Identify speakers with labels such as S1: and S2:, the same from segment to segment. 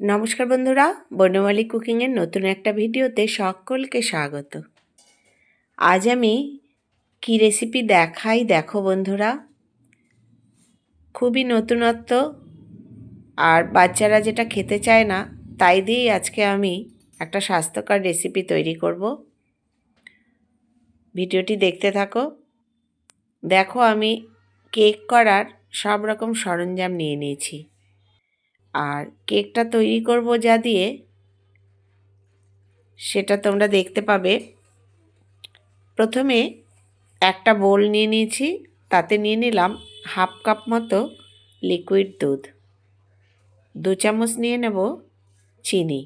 S1: নমস্কার বন্ধুরা, বনমালী কুকিংয়ের নতুন একটা ভিডিওতে সকলকে স্বাগত। আজ আমি কি রেসিপি দেখাই দেখো বন্ধুরা। খুবই নতুনত্ব আর বাচ্চারা যেটা খেতে চায় না, তাই দিয়েই আজকে আমি একটা স্বাস্থ্যকর রেসিপি তৈরি করব। ভিডিওটি দেখতে থাকো। দেখো আমি কেক করার সব রকম সরঞ্জাম নিয়ে নিয়েছি। আর কেকটা তৈরি করব যা দিয়ে, সেটা তোমরা দেখতে পাবে। প্রথমে একটা বোল নিয়ে নিয়েছি, তাতে নিয়ে নিলাম হাফ কাপ মতো লিকুইড দুধ। দু চামচ নিয়ে নেব চিনি,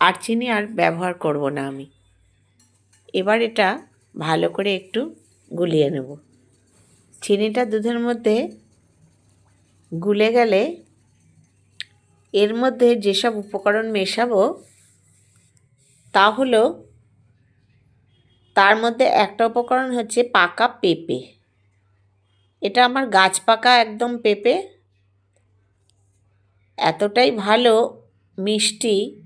S1: আর চিনি আর ব্যবহার করব না আমি। এবার এটা ভালো করে একটু গুলিয়ে নেব। চিনিটা দুধের মধ্যে গুলে গেলে এর মধ্যে যেসব উপকরণ মেশাবো, তা হলো, তার মধ্যে একটা উপকরণ হচ্ছে পাকা পেঁপে। এটা আমার গাছ পাকা একদম পেঁপে। এতটাই ভালো, মিষ্টি।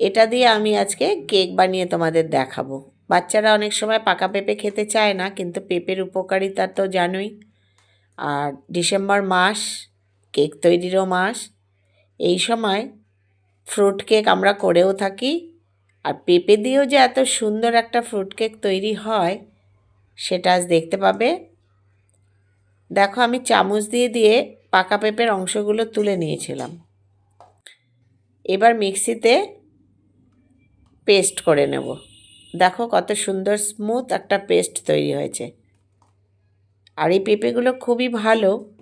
S1: এটা দিয়ে আমি আজকে কেক বানিয়ে তোমাদের দেখাবো। বাচ্চারা অনেক সময় পাকা পেঁপে খেতে চায় না, কিন্তু পেঁপের উপকারিতা তো জানোই। আর ডিসেম্বর মাস, কেক তৈরিরও মাস। এই সময় ফ্রুট কেক আমরা করেও থাকি। আর পেঁপে দিয়েও যে এত সুন্দর একটা ফ্রুট কেক তৈরি হয়, সেটা আজ দেখতে পাবে। দেখো, আমি চামচ দিয়ে দিয়ে পাকা পেঁপের অংশগুলো তুলে নিয়েছিলাম। এবার মিক্সিতে পেস্ট করে নেব। দেখো, কত সুন্দর স্মুথ একটা পেস্ট তৈরি হয়েছে। আর এই পেঁপেগুলো খুবই ভালো।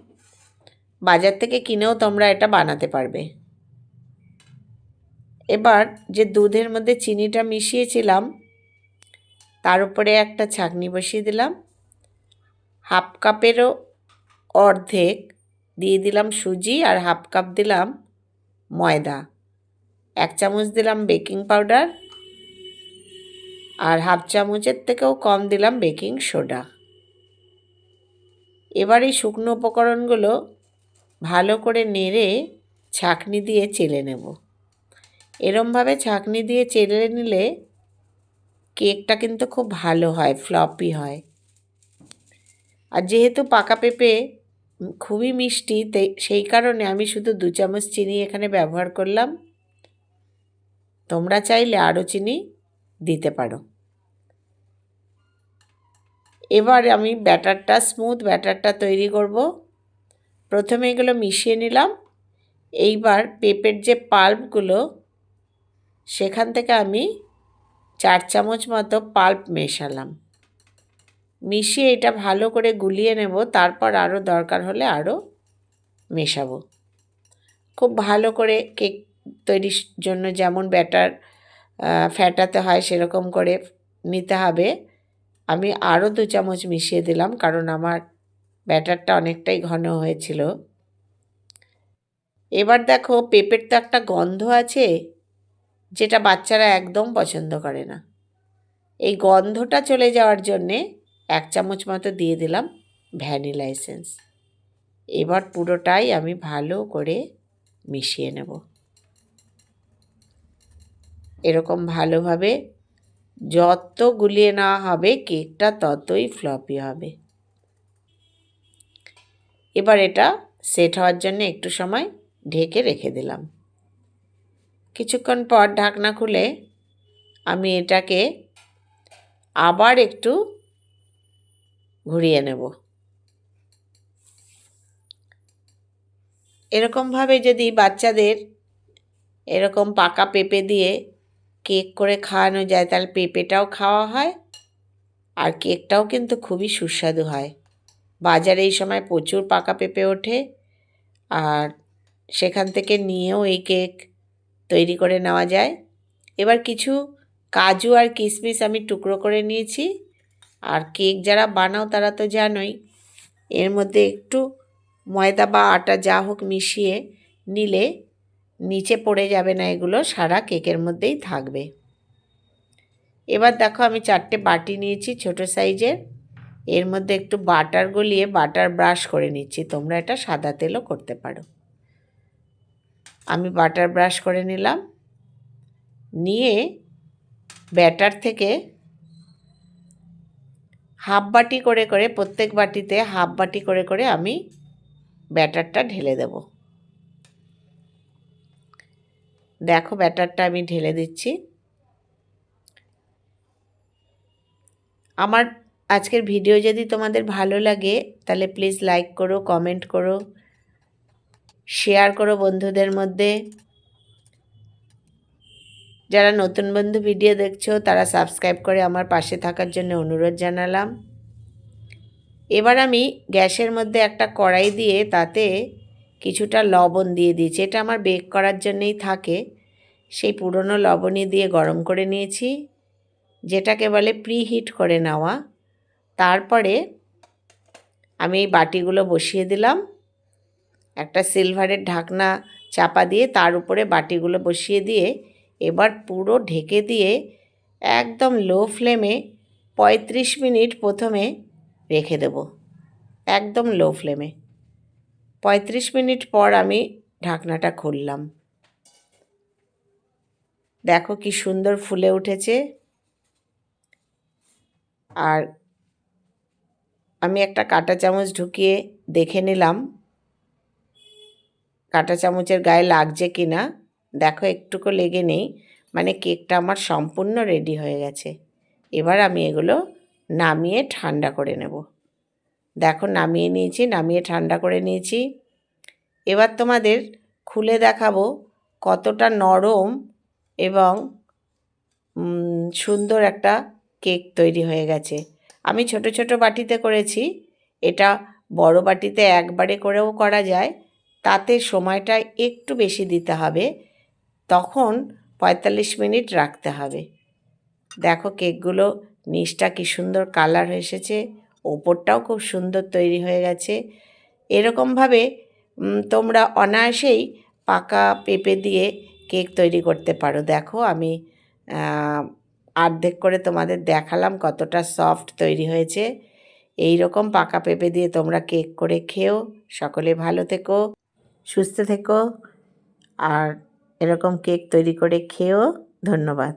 S1: বাজার থেকে কিনেও তোমরা এটা বানাতে পারবে। এবার যে দুধের মধ্যে চিনিটা মিশিয়েছিলাম, তার উপরে একটা ছাঁকনি বসিয়ে দিলাম। হাফ কাপেরও অর্ধেক দিয়ে দিলাম সুজি আর হাফ কাপ দিলাম ময়দা। এক চামচ দিলাম বেকিং পাউডার আর হাফ চামচের থেকেও কম দিলাম বেকিং সোডা। এবার এই শুকনো উপকরণগুলো ভালো করে নেড়ে ছাঁকনি দিয়ে চেলে নেব। এরমভাবে ছাঁকনি দিয়ে চেলে নিলে কেকটা কিন্তু খুব ভালো হয়, ফ্লপি হয়। আর যেহেতু পাকা পেঁপে খুবই মিষ্টি সেই কারণে আমি শুধু দু চামচ চিনি এখানে ব্যবহার করলাম। তোমরা চাইলে আরও চিনি দিতে পারো। এবার আমি ব্যাটারটা, স্মুথ ব্যাটারটা তৈরি করব। প্রথমে এগুলো মিশিয়ে নিলাম। এইবার পেঁপের যে পাল্পগুলো, সেখান থেকে আমি চার চামচ মতো পাল্প মেশালাম। মিশিয়ে এটা ভালো করে গুলিয়ে নেব, তারপর আরও দরকার হলে আরও মেশাবো। খুব ভালো করে কেক তৈরির জন্য যেমন ব্যাটার ফ্যাটাতে হয় সেরকম করে নিতে হবে। আমি আরও দু চামচ মিশিয়ে দিলাম, কারণ আমার ব্যাটারটা অনেকটাই ঘন হয়েছিল। এবার দেখো, পেঁপের তো একটা গন্ধ আছে যেটা বাচ্চারা একদম পছন্দ করে না। এই গন্ধটা চলে যাওয়ার জন্যে এক চামচ মতো দিয়ে দিলাম ভ্যানিলা এসেন্স। এবার পুরোটাই আমি ভালো করে মিশিয়ে নেব। এরকম ভালোভাবে যত গুলিয়ে নেওয়া হবে, কেকটা ততই ফ্লপি হবে। এবার এটা সেট হওয়ার জন্য একটু সময় ঢেকে রেখে দিলাম। কিছুক্ষণ পর ঢাকনা খুলে আমি এটাকে আবার একটু ঘুরিয়ে নেব। এরকমভাবে যদি বাচ্চাদের এরকম পাকা পেঁপে দিয়ে কেক করে খাওয়ানো যায়, তাহলে পেঁপেটাও খাওয়া হয় আর কেকটাও কিন্তু খুবই সুস্বাদু হয়। বাজারে এই সময় প্রচুর পাকা পেঁপে ওঠে আর সেখান থেকে নিয়েও এই কেক তৈরি করে নেওয়া যায়। এবার কিছু কাজু আর কিশমিশ আমি টুকরো করে নিয়েছি। আর কেক যারা বানাও তারা তো জানোই, এর মধ্যে একটু ময়দা বা আটা যা হোক মিশিয়ে নিলে নিচে পড়ে যাবে না এগুলো, সারা কেকের মধ্যেই থাকবে। এবার দেখো আমি চারটে বাটি নিয়েছি ছোট সাইজের। এর মধ্যে একটু বাটার গলিয়ে বাটার ব্রাশ করে নিচ্ছি। তোমরা এটা সাদা তেলও করতে পারো। আমি বাটার ব্রাশ করে নিলাম। নিয়ে ব্যাটার থেকে হাফ বাটি করে করে প্রত্যেক বাটিতে হাফ বাটি করে করে আমি ব্যাটারটা ঢেলে দেব। দেখো ব্যাটারটা আমি ঢেলে দিচ্ছি। আমার আজকের ভিডিও যদি তোমাদের ভালো লাগে, তাহলে প্লিজ লাইক করো কমেন্ট করো শেয়ার করো বন্ধুদের মধ্যে। যারা নতুন বন্ধু ভিডিও দেখছ, তারা সাবস্ক্রাইব করে আমার পাশে থাকার জন্য অনুরোধ জানালাম। এবার আমি গ্যাসের মধ্যে একটা কড়াই দিয়ে তাতে কিছুটা লবণ দিয়ে দিয়েছি। এটা আমার বেক করার জন্যই থাকে। সেই পুরনো লবণই দিয়ে গরম করে নিয়েছি, যেটাকে বলে প্রি হিট করে নেওয়া। তারপরে আমি এই বাটিগুলো বসিয়ে দিলাম। একটা সিলভারের ঢাকনা চাপা দিয়ে তার উপরে বাটিগুলো বসিয়ে দিয়ে এবার পুরো ঢেকে দিয়ে একদম লো ফ্লেমে পঁয়ত্রিশ মিনিট প্রথমে রেখে দেব। একদম লো ফ্লেমে। পঁয়ত্রিশ মিনিট পর আমি ঢাকনাটা খুললাম। দেখো কি সুন্দর ফুলে উঠেছে। আর আমি একটা কাঁটা চামচ ঢুকিয়ে দেখে নিলাম। কাঁটা চামচের গায়ে লাগছে কি না দেখো একটুকু লেগে নেই মানে কেকটা আমার সম্পূর্ণ রেডি হয়ে গেছে। এবার আমি এগুলো নামিয়ে ঠান্ডা করে নেব। দেখো নামিয়ে নিয়েছি, নামিয়ে ঠান্ডা করে নিয়েছি। এবার তোমাদের খুলে দেখাবো কতটা নরম এবং সুন্দর একটা কেক তৈরি হয়ে গেছে। আমি ছোট ছোট বাটিতে করেছি। এটা বড় বাটিতে একবারে করেও করা যায়। তাতে সময়টা একটু বেশি দিতে হবে। তখন পঁয়তাল্লিশ মিনিট রাখতে হবে। দেখো কেকগুলো, নিচটা কি সুন্দর কালার এসেছে। ওপরটাও খুব সুন্দর তৈরি হয়ে গেছে। এরকমভাবে তোমরা অনায়াসেই পাকা পেঁপে দিয়ে কেক তৈরি করতে পারো। দেখো আমি অর্ধেক করে তোমাদের দেখালাম কতটা সফট তৈরি হয়েছে। এই রকম পাকা পেঁপে দিয়ে তোমরা কেক করে খেও। সকলে ভালো থেকো, সুস্থ থেকো, আর এরকম কেক তৈরি করে খেয়েও ধন্যবাদ।